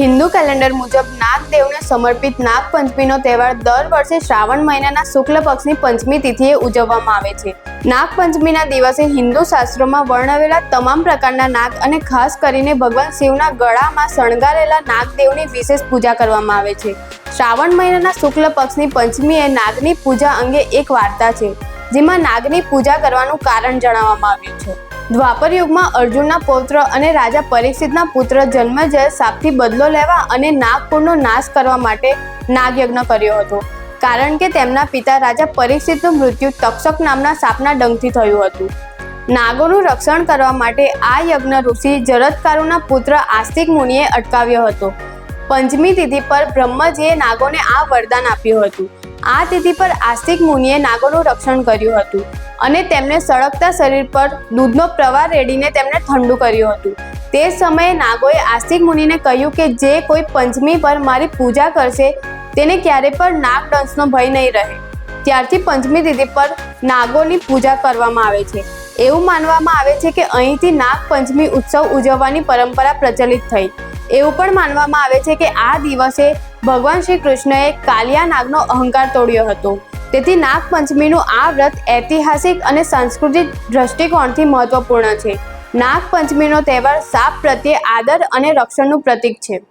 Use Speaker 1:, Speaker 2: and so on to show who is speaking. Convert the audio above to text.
Speaker 1: Hindu calendar મુજબ નાગદેવને સમર્પિત નાગપંચમીનો તહેવાર દર વર્ષે શ્રાવણ મહિનાના શુક્લ પક્ષની પંચમી તિથિએ ઉજવવામાં આવે છે. નાગપંચમીના દિવસે હિન્દુ શાસ્ત્રોમાં વર્ણવેલા તમામ પ્રકારના નાગ અને ખાસ કરીને ભગવાન શિવના ગળામાં શણગારેલા નાગદેવની વિશેષ પૂજા કરવામાં આવે છે. શ્રાવણ મહિનાના શુક્લ પક્ષની પંચમી એ નાગની પૂજા અંગે એક વાર્તા છે. જેમાં નાગની પૂજા કરવાનું કારણ જણાવવામાં આવ્યું છે. દ્વાપર યુગમાં અર્જુનના પૌત્ર અને રાજા પરીક્ષિતના પુત્ર જન્મજય સાપથી બદલો લેવા અને નાગપુરનો નાશ કરવા માટે નાગયજ્ઞ કર્યો હતો. કારણ કે તેમના પિતા રાજા પરીક્ષિતનું મૃત્યુ તક્ષક નામના સાપના ડંખથી થયું હતું. નાગોનું રક્ષણ કરવા માટે આ યજ્ઞ ઋષિ જરદકારુના પુત્ર આસ્તિક મુનિએ અટકાવ્યો હતો. પંચમી તિથિ પર બ્રહ્મજીએ નાગોને આ વરદાન આપ્યું હતું. આ તિથિ પર આસ્તિક મુનિએ નાગોનું રક્ષણ કર્યું હતું અને તેમને સળગતા શરીર પર દૂધનો પ્રવાહ રેડીને તેમને ઠંડુ કર્યું હતું. તે સમયે નાગોએ આસ્તિક મુનિને કહ્યું કે જે કોઈ પંચમી પર મારી પૂજા કરશે, તેને ક્યારે પણ નાગદંશનો ભય નહીં રહે. ત્યારથી પંચમી તિથિ પર નાગોની પૂજા કરવામાં આવે છે. એવું માનવામાં આવે છે કે અહીંથી નાગ પંચમી ઉત્સવ ઉજવવાની પરંપરા પ્રચલિત થઈ. એવું પણ માનવામાં આવે છે કે આ દિવસે ભગવાન શ્રી કૃષ્ણએ કાલિયા નાગનો અહંકાર તોડ્યો હતો. તેથી નાગપંચમીનું આ વ્રત ઐતિહાસિક અને સાંસ્કૃતિક દ્રષ્ટિકોણથી મહત્વપૂર્ણ છે. નાગપંચમીનો તહેવાર સાપ પ્રત્યે આદર અને રક્ષણનું પ્રતીક છે.